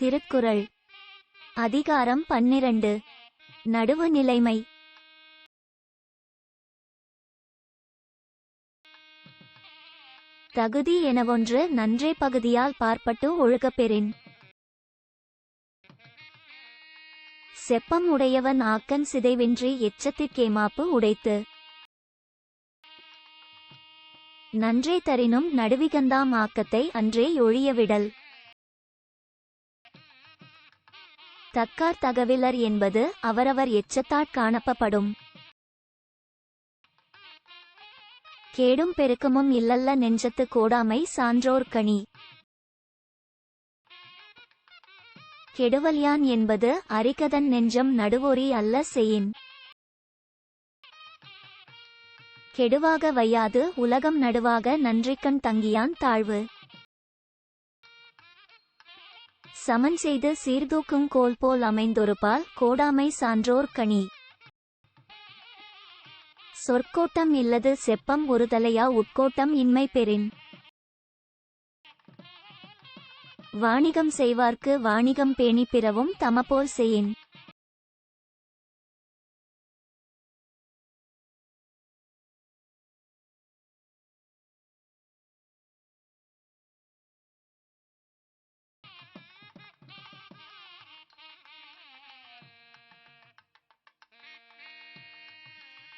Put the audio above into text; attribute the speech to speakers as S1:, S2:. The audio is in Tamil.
S1: திருக்குறள். அதிகாரம் பன்னிரண்டு. நடுவு நிலைமை தகுதி எனவொன்று நன்றே பகுதியால் பார்ப்பட்டு ஒழுகப்பெறின் செப்பம் உடையவன் ஆக்கன் சிதைவின்றி எச்சத்திற்கேமாப்பு உடைத்து. நன்றே தரினும் நடுவிகந்தாம் ஆக்கத்தை அன்றே ஒழியவிடல். தக்கார் தகவிலர் என்பது அவரவர் எச்சத்தாற் காணப்படும். கேடும் பெருக்கமும் இல்லல்ல நெஞ்சத்து கோடாமை சான்றோர்கனி கெடுவல்யான் என்பது அரிகதன் நெஞ்சம் நடுவோரி அல்ல செயின். கெடுவாக வையாது உலகம் நடுவாக நன்றிக்கண் தங்கியான் தாழ்வு. சமன் செய்து சீர்தூக்கும் கோல் போல் அமைந்தொருபால் கோடாமை சான்றோர் கனி. சொற்கோட்டம் இல்லது செப்பம் ஒருதலையா உட்கோட்டம் இன்மை பெறின். வாணிகம் செய்வார்க்கு வாணிகம் பேணி பிறவும் தமபோல் செய்யின்.